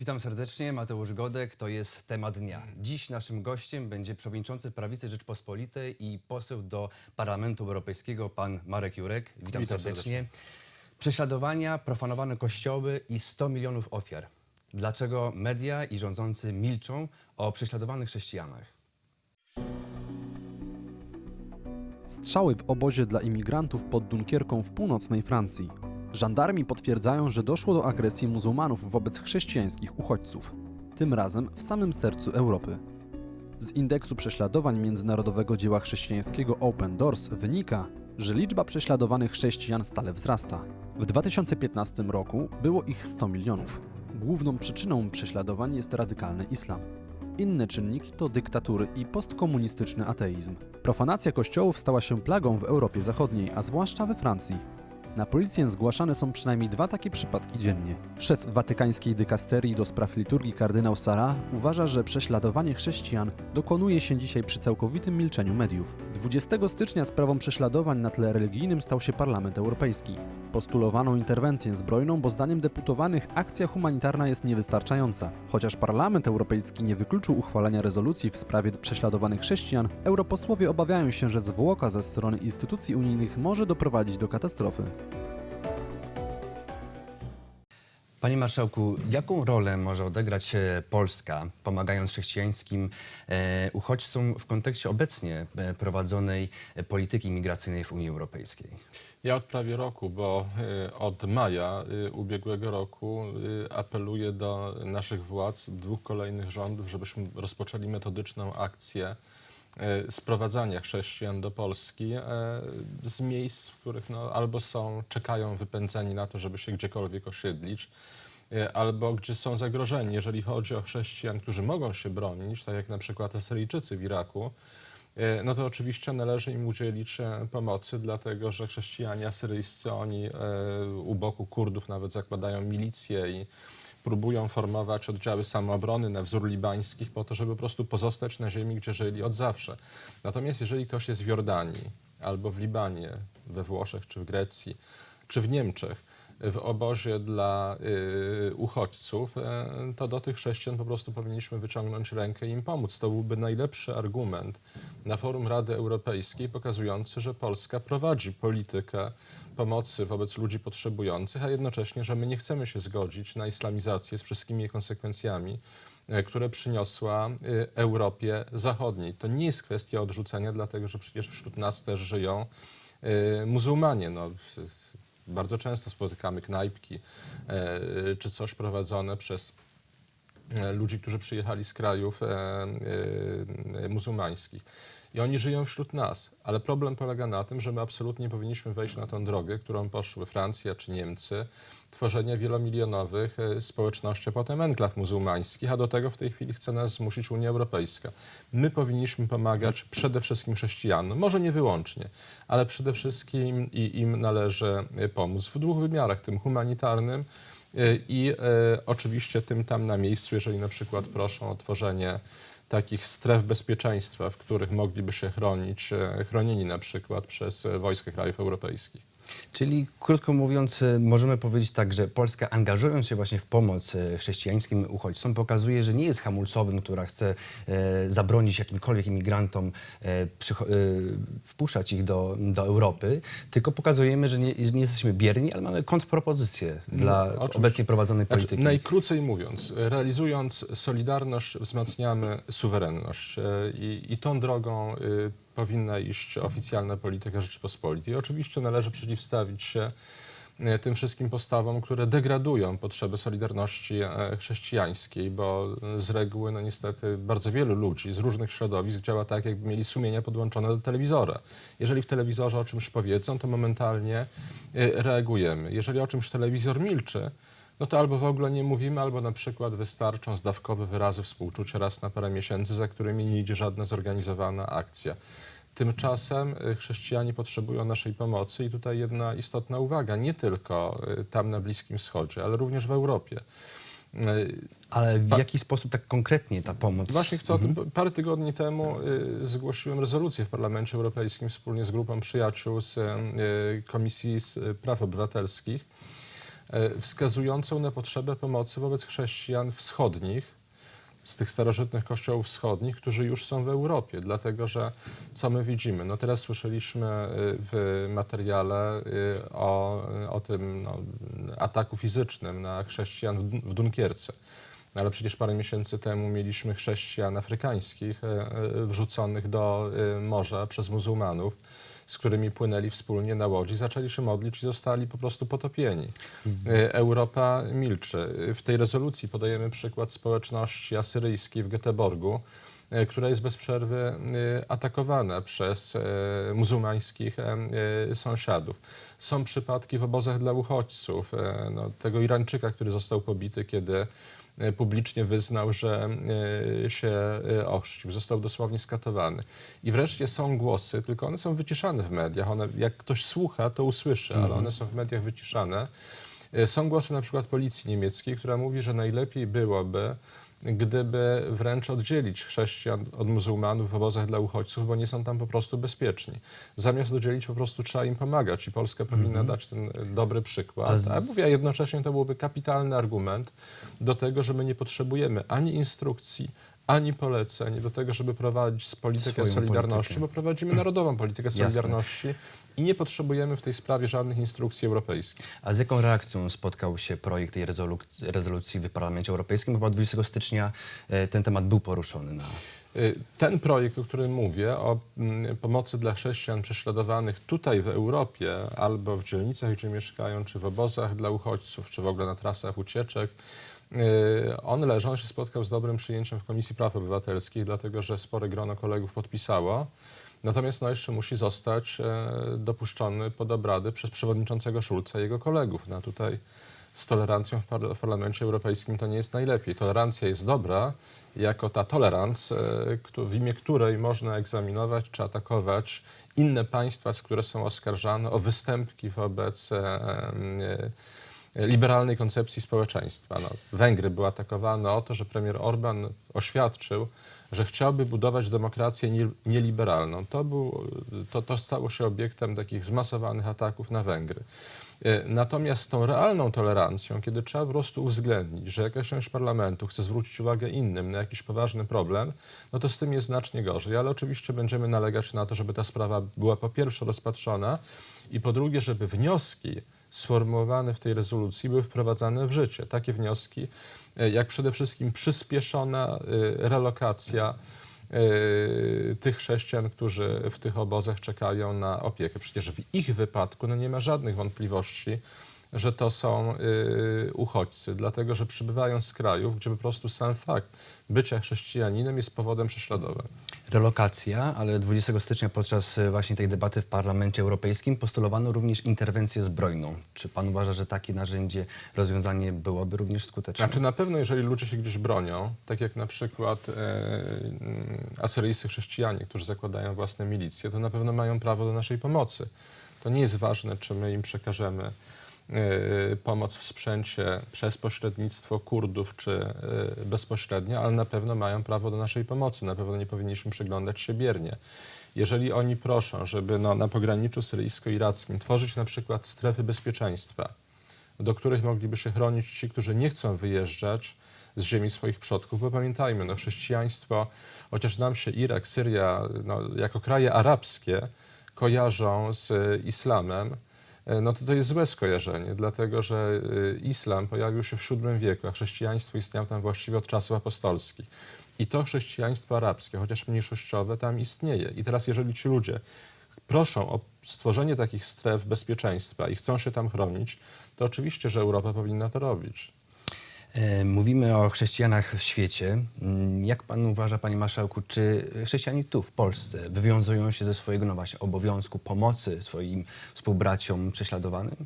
Witam serdecznie, Mateusz Godek, to jest temat dnia. Dziś naszym gościem będzie przewodniczący Prawicy Rzeczpospolitej i poseł do Parlamentu Europejskiego, pan Marek Jurek. Witam, Witam serdecznie. Prześladowania, profanowane kościoły i 100 milionów ofiar. Dlaczego media i rządzący milczą o prześladowanych chrześcijanach? Strzały w obozie dla imigrantów pod Dunkierką w północnej Francji. Żandarmi potwierdzają, że doszło do agresji muzułmanów wobec chrześcijańskich uchodźców. Tym razem w samym sercu Europy. Z indeksu prześladowań międzynarodowego dzieła chrześcijańskiego Open Doors wynika, że liczba prześladowanych chrześcijan stale wzrasta. W 2015 roku było ich 100 milionów. Główną przyczyną prześladowań jest radykalny islam. Inny czynnik to dyktatury i postkomunistyczny ateizm. Profanacja kościołów stała się plagą w Europie Zachodniej, a zwłaszcza we Francji. Na policję zgłaszane są przynajmniej dwa takie przypadki dziennie. Szef watykańskiej dykasterii do spraw liturgii kardynał Sara uważa, że prześladowanie chrześcijan dokonuje się dzisiaj przy całkowitym milczeniu mediów. 20 stycznia sprawą prześladowań na tle religijnym stał się Parlament Europejski. Postulowano interwencję zbrojną, bo zdaniem deputowanych akcja humanitarna jest niewystarczająca. Chociaż Parlament Europejski nie wykluczył uchwalenia rezolucji w sprawie prześladowanych chrześcijan, europosłowie obawiają się, że zwłoka ze strony instytucji unijnych może doprowadzić do katastrofy. Panie Marszałku, jaką rolę może odegrać e, Polska, pomagając chrześcijańskim e, uchodźcom w kontekście obecnie e, prowadzonej polityki migracyjnej w Unii Europejskiej? Ja od prawie roku, bo od maja ubiegłego roku apeluję do naszych władz, dwóch kolejnych rządów, żebyśmy rozpoczęli metodyczną akcję sprowadzania chrześcijan do Polski y, z miejsc, w których no, albo są, czekają wypędzeni na to, żeby się gdziekolwiek osiedlić, y, albo gdzie są zagrożeni. Jeżeli chodzi o chrześcijan, którzy mogą się bronić, tak jak na przykład Asyryjczycy w Iraku, E, no to oczywiście należy im udzielić e, pomocy, dlatego że chrześcijanie asyryjscy, oni e, u boku Kurdów nawet zakładają milicje i próbują formować oddziały samoobrony na wzór libańskich po to, żeby po prostu pozostać na ziemi, gdzie żyli od zawsze. Natomiast jeżeli ktoś jest w Jordanii albo w Libanie, we Włoszech czy w Grecji, czy w Niemczech, w obozie dla y, uchodźców, y, to do tych chrześcijan po prostu powinniśmy wyciągnąć rękę i im pomóc. To byłby najlepszy argument na forum Rady Europejskiej pokazujący, że Polska prowadzi politykę pomocy wobec ludzi potrzebujących, a jednocześnie, że my nie chcemy się zgodzić na islamizację z wszystkimi konsekwencjami, y, które przyniosła y, Europie Zachodniej. To nie jest kwestia odrzucenia, dlatego że przecież wśród nas też żyją y, muzułmanie. No, bardzo często spotykamy knajpki e, czy coś prowadzone przez e, ludzi, którzy przyjechali z krajów e, muzułmańskich. I oni żyją wśród nas, ale problem polega na tym, że my absolutnie powinniśmy wejść na tą drogę, którą poszły Francja czy Niemcy, tworzenia wielomilionowych e, społeczności, potem enklaw muzułmańskich, a do tego w tej chwili chce nas zmusić Unia Europejska. My powinniśmy pomagać przede wszystkim chrześcijanom, może nie wyłącznie, ale przede wszystkim i im należy e, pomóc w dwóch wymiarach, tym humanitarnym e, i e, oczywiście tym tam na miejscu, jeżeli na przykład proszą o tworzenie takich stref bezpieczeństwa, w których mogliby się chronić, e, chronieni na przykład przez e, wojska krajów europejskich. Czyli krótko mówiąc, e, możemy powiedzieć tak, że Polska angażując się właśnie w pomoc e, chrześcijańskim uchodźcom pokazuje, że nie jest hamulcowym, która chce e, zabronić jakimkolwiek imigrantom e, e, wpuszczać ich do, do Europy, tylko pokazujemy, że nie, nie jesteśmy bierni, ale mamy kontrpropozycję dla oczywiście. obecnie prowadzonej Znaczy, polityki. najkrócej mówiąc, realizując solidarność, wzmacniamy suwerenność e, i, i tą drogą y, powinna iść oficjalna polityka Rzeczypospolitej. Oczywiście należy przeciwstawić się e, tym wszystkim postawom, które degradują potrzeby solidarności e, chrześcijańskiej, bo z reguły, no niestety, bardzo wielu ludzi z różnych środowisk działa tak, jakby mieli sumienia podłączone do telewizora. Jeżeli w telewizorze o czymś powiedzą, to momentalnie e, reagujemy. Jeżeli o czymś telewizor milczy, no to albo w ogóle nie mówimy, albo na przykład wystarczą zdawkowe wyrazy współczucia raz na parę miesięcy, za którymi nie idzie żadna zorganizowana akcja. Tymczasem y, chrześcijanie potrzebują naszej pomocy i tutaj jedna istotna uwaga, nie tylko y, tam na Bliskim Wschodzie, ale również w Europie. Y, Ale w jaki sposób tak konkretnie ta pomoc? Właśnie chcę o tym. Parę tygodni temu y, zgłosiłem rezolucję w Parlamencie Europejskim wspólnie z grupą przyjaciół z y, Komisji z Praw Obywatelskich, wskazującą na potrzebę pomocy wobec chrześcijan wschodnich, z tych starożytnych kościołów wschodnich, którzy już są w Europie, dlatego że co my widzimy? No teraz słyszeliśmy y, w materiale y, o, o tym no, ataku fizycznym na chrześcijan w, Dun- w Dunkierce. No, ale przecież parę miesięcy temu mieliśmy chrześcijan afrykańskich e, wrzuconych do morza przez muzułmanów, z którymi płynęli wspólnie na łodzi, zaczęli się modlić i zostali po prostu potopieni. E, Europa milczy. W tej rezolucji podajemy przykład społeczności asyryjskiej w Göteborgu, e, która jest bez przerwy e, atakowana przez e, muzułmańskich e, e, sąsiadów. Są przypadki w obozach dla uchodźców. e, No, tego Irańczyka, który został pobity, kiedy e, publicznie wyznał, że e, się e, ochrzcił. Został dosłownie skatowany. I wreszcie są głosy, tylko one są wyciszane w mediach. One, jak ktoś słucha, to usłyszy, ale one są w mediach wyciszane. E, Są głosy na przykład policji niemieckiej, która mówi, że najlepiej byłoby, gdyby wręcz oddzielić chrześcijan od muzułmanów w obozach dla uchodźców, bo nie są tam po prostu bezpieczni. Zamiast oddzielić, po prostu trzeba im pomagać i Polska powinna dać ten e, dobry przykład. A z- A mówię, a jednocześnie to byłby kapitalny argument do tego, że my nie potrzebujemy ani instrukcji, ani poleceń do tego, żeby prowadzić politykę Swoją solidarności, politykę. bo prowadzimy narodową politykę solidarności i nie potrzebujemy w tej sprawie żadnych instrukcji europejskich. A z jaką reakcją spotkał się projekt tej rezolu- rezolucji w Parlamencie Europejskim? Chyba 20 stycznia e, ten temat był poruszony na Y, Ten projekt, o którym mówię, o mm, pomocy dla chrześcijan prześladowanych tutaj w Europie, albo w dzielnicach, gdzie mieszkają, czy w obozach dla uchodźców, czy w ogóle na trasach ucieczek, on leży, on się spotkał z dobrym przyjęciem w Komisji Praw Obywatelskich, dlatego że spore grono kolegów podpisało. Natomiast no, jeszcze musi zostać e, dopuszczony pod obrady przez przewodniczącego Szulca i jego kolegów. No, tutaj z tolerancją w, par- w Parlamencie Europejskim to nie jest najlepiej. Tolerancja jest dobra jako ta tolerans, e, w imię której można egzaminować czy atakować inne państwa, z które są oskarżane o występki wobec e, liberalnej koncepcji społeczeństwa. No, Węgry były atakowane o to, że premier Orban oświadczył, że chciałby budować demokrację nie- nieliberalną. To, był, to, to stało się obiektem takich zmasowanych ataków na Węgry. E, Natomiast z tą realną tolerancją, kiedy trzeba po prostu uwzględnić, że jakaś część parlamentu chce zwrócić uwagę innym na jakiś poważny problem, no to z tym jest znacznie gorzej. Ale oczywiście będziemy nalegać na to, żeby ta sprawa była po pierwsze rozpatrzona i po drugie, żeby wnioski sformułowane w tej rezolucji były wprowadzane w życie. Takie wnioski, e, jak przede wszystkim przyspieszona e, relokacja e, tych chrześcijan, którzy w tych obozach czekają na opiekę. Przecież w ich wypadku no nie ma żadnych wątpliwości, że to są y, uchodźcy, dlatego że przybywają z krajów, gdzie po prostu sam fakt bycia chrześcijaninem jest powodem prześladowań. relokacja, ale 20 stycznia podczas e, właśnie tej debaty w Parlamencie Europejskim postulowano również interwencję zbrojną. Czy pan uważa, że takie narzędzie, rozwiązanie byłoby również skuteczne? Znaczy na pewno, jeżeli ludzie się gdzieś bronią, tak jak na przykład e, mm, asyryjscy chrześcijanie, którzy zakładają własne milicje, to na pewno mają prawo do naszej pomocy. To nie jest ważne, czy my im przekażemy pomoc w sprzęcie przez pośrednictwo Kurdów, czy e, bezpośrednio, ale na pewno mają prawo do naszej pomocy. Na pewno nie powinniśmy przyglądać się biernie. Jeżeli oni proszą, żeby no, na pograniczu syryjsko-irackim tworzyć na przykład strefy bezpieczeństwa, do których mogliby się chronić ci, którzy nie chcą wyjeżdżać z ziemi swoich przodków, bo pamiętajmy, no, chrześcijaństwo, chociaż nam się Irak, Syria no, jako kraje arabskie kojarzą z islamem, e, no to to jest złe skojarzenie, dlatego że e, islam pojawił się w VII wieku, a chrześcijaństwo istniało tam właściwie od czasów apostolskich. I to chrześcijaństwo arabskie, chociaż mniejszościowe, tam istnieje. I teraz, jeżeli ci ludzie proszą o stworzenie takich stref bezpieczeństwa i chcą się tam chronić, to oczywiście, że Europa powinna to robić. E, Mówimy o chrześcijanach w świecie. Mm, Jak pan uważa, panie marszałku, czy chrześcijanie tu, w Polsce, wywiązują się ze swojego no właśnie, obowiązku pomocy swoim współbraciom prześladowanym?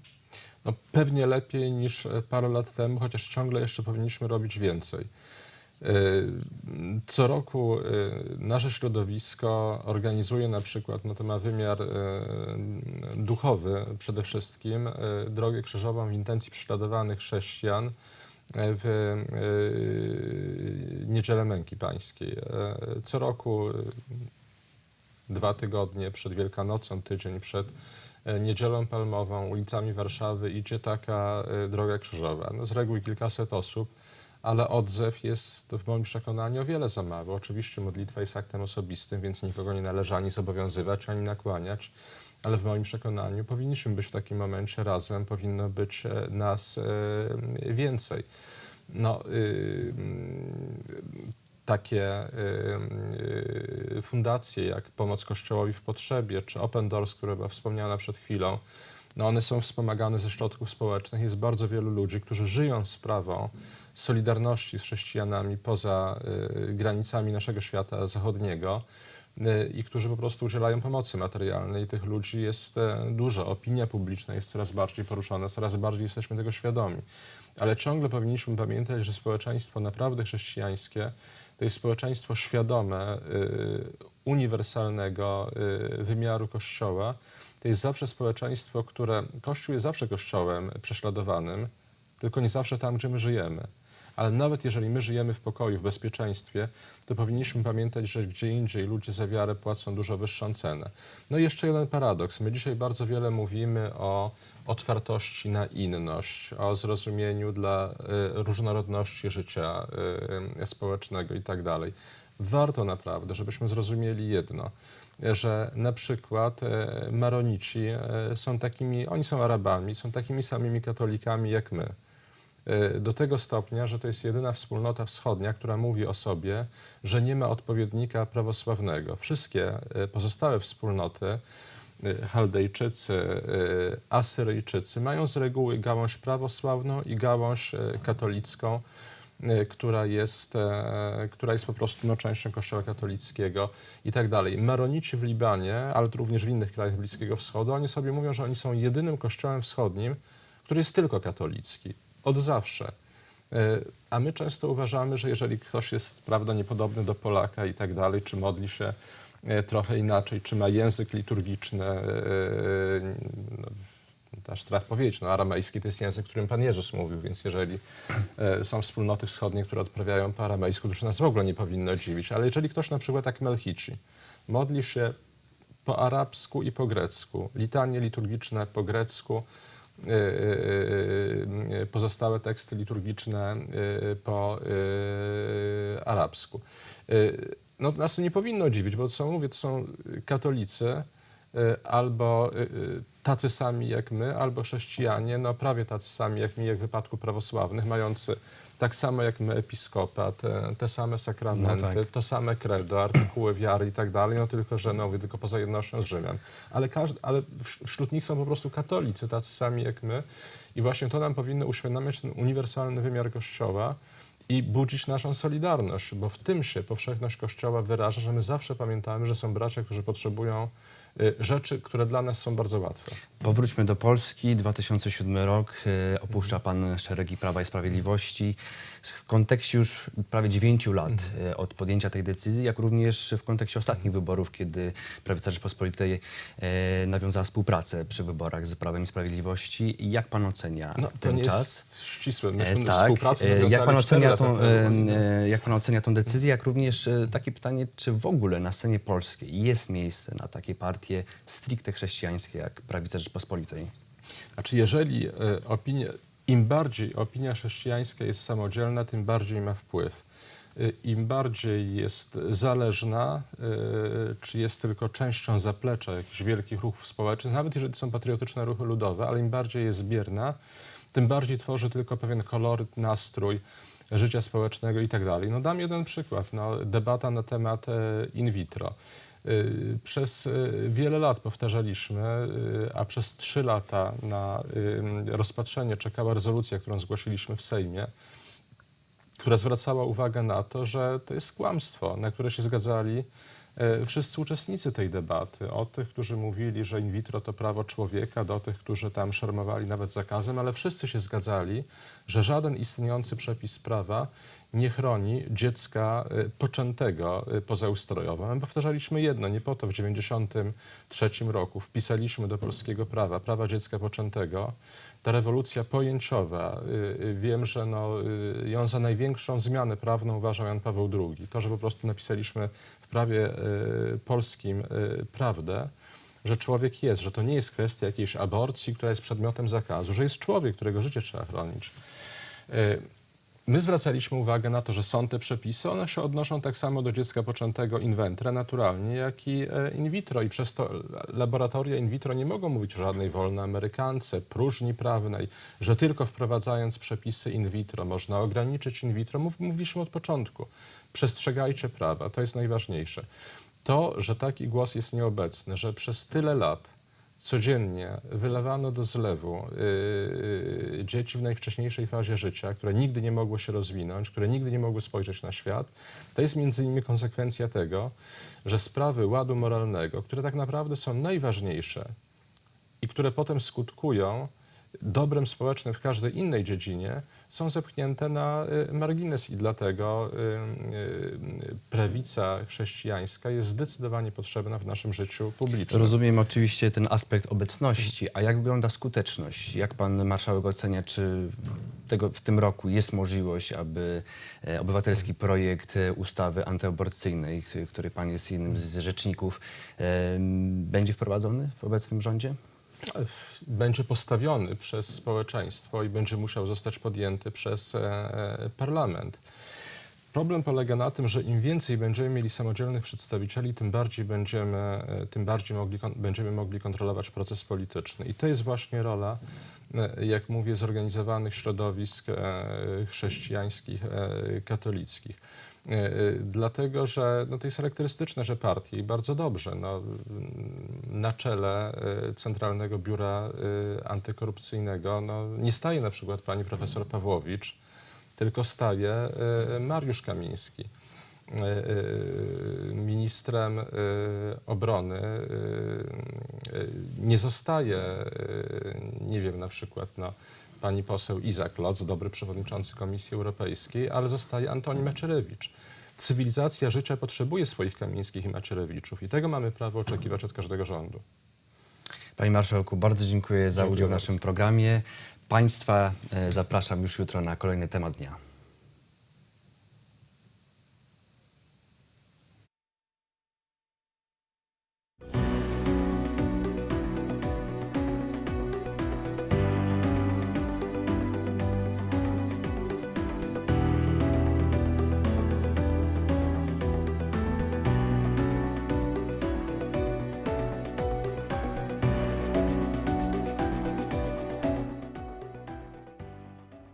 No, pewnie lepiej niż e, parę lat temu, chociaż ciągle jeszcze powinniśmy robić więcej. E, Co roku nasze środowisko organizuje na przykład, no to ma wymiar duchowy przede wszystkim, drogę krzyżową w intencji prześladowanych chrześcijan w e, Niedzielę Męki Pańskiej. E, Co roku e, dwa tygodnie przed Wielkanocą, tydzień przed e, Niedzielą Palmową, ulicami Warszawy idzie taka e, droga krzyżowa. No z reguły kilkaset osób, ale odzew jest w moim przekonaniu o wiele za mały. Oczywiście modlitwa jest aktem osobistym, więc nikogo nie należy ani zobowiązywać, ani nakłaniać, ale w moim przekonaniu powinniśmy być w takim momencie razem, powinno być e, nas e, więcej. No, y, mm, takie y, y, fundacje jak Pomoc Kościołowi w Potrzebie czy Open Doors, która była wspomniana przed chwilą, no one są wspomagane ze środków społecznych. Jest bardzo wielu ludzi, którzy żyją sprawą solidarności z chrześcijanami poza granicami naszego świata zachodniego i którzy po prostu udzielają pomocy materialnej. Tych ludzi jest e, dużo. Opinia publiczna jest coraz bardziej poruszona, coraz bardziej jesteśmy tego świadomi. Ale ciągle powinniśmy pamiętać, że społeczeństwo naprawdę chrześcijańskie to jest społeczeństwo świadome y, uniwersalnego wymiaru Kościoła. To jest zawsze społeczeństwo, które Kościół jest zawsze Kościołem prześladowanym, tylko nie zawsze tam, gdzie my żyjemy. Ale nawet jeżeli my żyjemy w pokoju, w bezpieczeństwie, to powinniśmy pamiętać, że gdzie indziej ludzie za wiarę płacą dużo wyższą cenę. No i jeszcze jeden paradoks. My dzisiaj bardzo wiele mówimy o otwartości na inność, o zrozumieniu dla y, różnorodności życia y, społecznego i tak dalej. Warto naprawdę, żebyśmy zrozumieli jedno, że na przykład e, Maronici e, są takimi, oni są Arabami, są takimi samymi katolikami jak my. E, Do tego stopnia, że to jest jedyna wspólnota wschodnia, która mówi o sobie, że nie ma odpowiednika prawosławnego. Wszystkie e, pozostałe wspólnoty, e, Chaldejczycy, Asyryjczycy, mają z reguły gałąź prawosławną i gałąź katolicką, która jest, e, która jest po prostu no, częścią Kościoła katolickiego i tak dalej. Maronici w Libanie, ale również w innych krajach Bliskiego Wschodu, oni sobie mówią, że oni są jedynym kościołem wschodnim, który jest tylko katolicki. Od zawsze. E, A my często uważamy, że jeżeli ktoś jest prawda, niepodobny do Polaka i tak dalej, czy modli się e, trochę inaczej, czy ma język liturgiczny, e, no, aż strach powiedzieć, no aramejski to jest język, którym Pan Jezus mówił, więc jeżeli są wspólnoty wschodnie, które odprawiają po aramejsku, to już nas w ogóle nie powinno dziwić. Ale jeżeli ktoś na przykład jak Melchici modli się po arabsku i po grecku, litanie liturgiczne po grecku, pozostałe teksty liturgiczne y, po y, arabsku. Y, No, nas to nie powinno dziwić, bo są, mówię, to są katolicy, y, albo y, y, tacy sami jak my, albo chrześcijanie, no prawie tacy sami jak mi, jak w wypadku prawosławnych, mający tak samo jak my episkopat, te, te same sakramenty, No tak. to same credo, artykuły wiary i tak dalej, no tylko, że no, tylko poza jednością z Rzymian. Ale, każdy, ale wś- wśród nich są po prostu katolicy, tacy sami jak my i właśnie to nam powinno uświadamiać ten uniwersalny wymiar Kościoła i budzić naszą solidarność, bo w tym się powszechność Kościoła wyraża, że my zawsze pamiętamy, że są bracia, którzy potrzebują y, rzeczy, które dla nas są bardzo łatwe. Powróćmy do Polski. 2007 rok. e, Opuszcza pan szeregi Prawa i Sprawiedliwości. W kontekście już prawie 9 lat e, od podjęcia tej decyzji, jak również w kontekście ostatnich wyborów, kiedy Prawica Rzeczpospolitej e, nawiązała współpracę przy wyborach z Prawem i Sprawiedliwości. Jak pan ocenia No, ten czas? jest ścisłe. E, Myśmy tak. współpracę E, Jak nawiązali pan, ocenia tą, e, e, jak pan ocenia tą decyzję, jak również e, takie pytanie, czy w ogóle na scenie polskiej jest miejsce na takie partie stricte chrześcijańskie jak Prawica Rzeczpospolitej? Znaczy, jeżeli e, im bardziej opinia chrześcijańska jest samodzielna, tym bardziej ma wpływ. E, Im bardziej jest zależna, e, czy jest tylko częścią zaplecza jakichś wielkich ruchów społecznych, nawet jeżeli są patriotyczne ruchy ludowe, ale im bardziej jest bierna, tym bardziej tworzy tylko pewien koloryt, nastrój życia społecznego i tak dalej. No dam jeden przykład. No, debata na temat in vitro. Y, Przez y, wiele lat powtarzaliśmy, y, a przez trzy lata na rozpatrzenie czekała rezolucja, którą zgłosiliśmy w Sejmie, która zwracała uwagę na to, że to jest kłamstwo, na które się zgadzali wszyscy uczestnicy tej debaty. Od tych, którzy mówili, że in vitro to prawo człowieka, do tych, którzy tam szermowali nawet zakazem, ale wszyscy się zgadzali, że żaden istniejący przepis prawa nie chroni dziecka e, poczętego e, pozaustrojowo. My powtarzaliśmy jedno, nie po to w 1993 roku wpisaliśmy do polskiego prawa, prawa dziecka poczętego, ta rewolucja pojęciowa, y, y, wiem, że no, y, ją za największą zmianę prawną uważał Jan Paweł II. To, że po prostu napisaliśmy w prawie y, polskim y, prawdę, że człowiek jest, że to nie jest kwestia jakiejś aborcji, która jest przedmiotem zakazu, że jest człowiek, którego życie trzeba chronić. My zwracaliśmy uwagę na to, że są te przepisy, one się odnoszą tak samo do dziecka poczętego in ventre naturalnie, jak i e, in vitro i przez to laboratoria in vitro nie mogą mówić o żadnej wolnej amerykance, próżni prawnej, że tylko wprowadzając przepisy in vitro można ograniczyć in vitro. Mów, mówiliśmy od początku, przestrzegajcie prawa, to jest najważniejsze. To, że taki głos jest nieobecny, że przez tyle lat codziennie wylewano do zlewu yy, dzieci w najwcześniejszej fazie życia, które nigdy nie mogły się rozwinąć, które nigdy nie mogły spojrzeć na świat, to jest między innymi konsekwencja tego, że sprawy ładu moralnego, które tak naprawdę są najważniejsze i które potem skutkują dobrem społecznym w każdej innej dziedzinie, są zepchnięte na y, margines i dlatego y, y, prawica chrześcijańska jest zdecydowanie potrzebna w naszym życiu publicznym. Rozumiem oczywiście ten aspekt obecności, a jak wygląda skuteczność? Jak pan marszałek ocenia, czy tego, w tym roku jest możliwość, aby e, obywatelski projekt e, ustawy antyaborcyjnej, który, pan jest jednym z rzeczników, e, będzie wprowadzony w obecnym rządzie? Będzie postawiony przez społeczeństwo i będzie musiał zostać podjęty przez e, parlament. Problem polega na tym, że im więcej będziemy mieli samodzielnych przedstawicieli, tym bardziej będziemy, e, tym bardziej mogli, będziemy mogli kontrolować proces polityczny. I to jest właśnie rola, e, jak mówię, zorganizowanych środowisk e, chrześcijańskich, e, katolickich. E, e, Dlatego, że no to jest charakterystyczne, że partie i bardzo dobrze no, na czele e, Centralnego Biura Antykorupcyjnego no, nie staje na przykład pani profesor Pawłowicz, tylko staje Mariusz Kamiński. Ministrem obrony nie zostaje, nie wiem, na przykład no, pani poseł Izak Lotz, dobry przewodniczący Komisji Europejskiej, ale zostaje Antoni Macierewicz. Cywilizacja życia potrzebuje swoich Kamińskich i Macierewiczów i tego mamy prawo oczekiwać od każdego rządu. Panie Marszałku, bardzo dziękuję za Dziękuję udział w naszym programie. Państwa e, zapraszam już jutro na kolejny temat dnia.